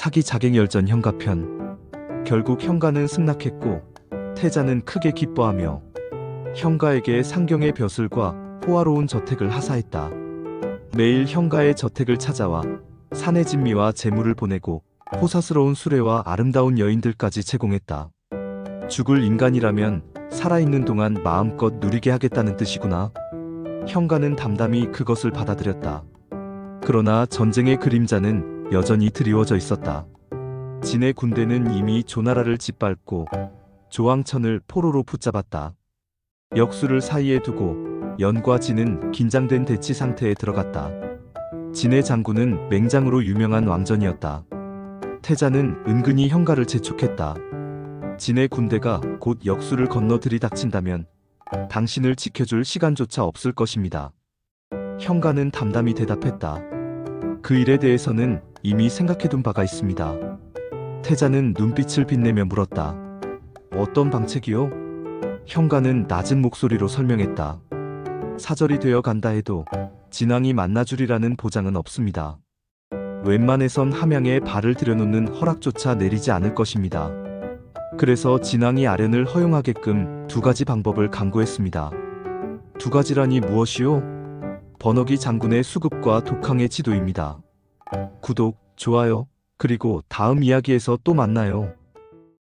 사기 자객열전 현가편. 결국 현가는 승낙했고 태자는 크게 기뻐하며 현가에게 상경의 벼슬과 호화로운 저택을 하사했다. 매일 현가의 저택을 찾아와 산의 진미와 재물을 보내고 호사스러운 수레와 아름다운 여인들까지 제공했다. 죽을 인간이라면 살아있는 동안 마음껏 누리게 하겠다는 뜻이구나. 현가는 담담히 그것을 받아들였다. 그러나 전쟁의 그림자는 여전히 드리워져 있었다. 진의 군대는 이미 조나라를 짓밟고 조왕천을 포로로 붙잡았다. 역수를 사이에 두고 연과 진은 긴장된 대치 상태에 들어갔다. 진의 장군은 맹장으로 유명한 왕전이었다. 태자는 은근히 현가를 재촉했다. 진의 군대가 곧 역수를 건너 들이닥친다면 당신을 지켜줄 시간조차 없을 것입니다. 현가는 담담히 대답했다. 그 일에 대해서는 이미 생각해둔 바가 있습니다. 태자는 눈빛을 빛내며 물었다. 어떤 방책이요? 현가는 낮은 목소리로 설명했다. 사절이 되어 간다 해도 진왕이 만나주리라는 보장은 없습니다. 웬만해선 함양에 발을 들여놓는 허락조차 내리지 않을 것입니다. 그래서 진왕이 아련을 허용하게끔 두 가지 방법을 강구했습니다. 두 가지라니 무엇이요? 번역이 장군의 수급과 독항의 지도입니다. 구독, 좋아요, 그리고 다음 이야기에서 또 만나요.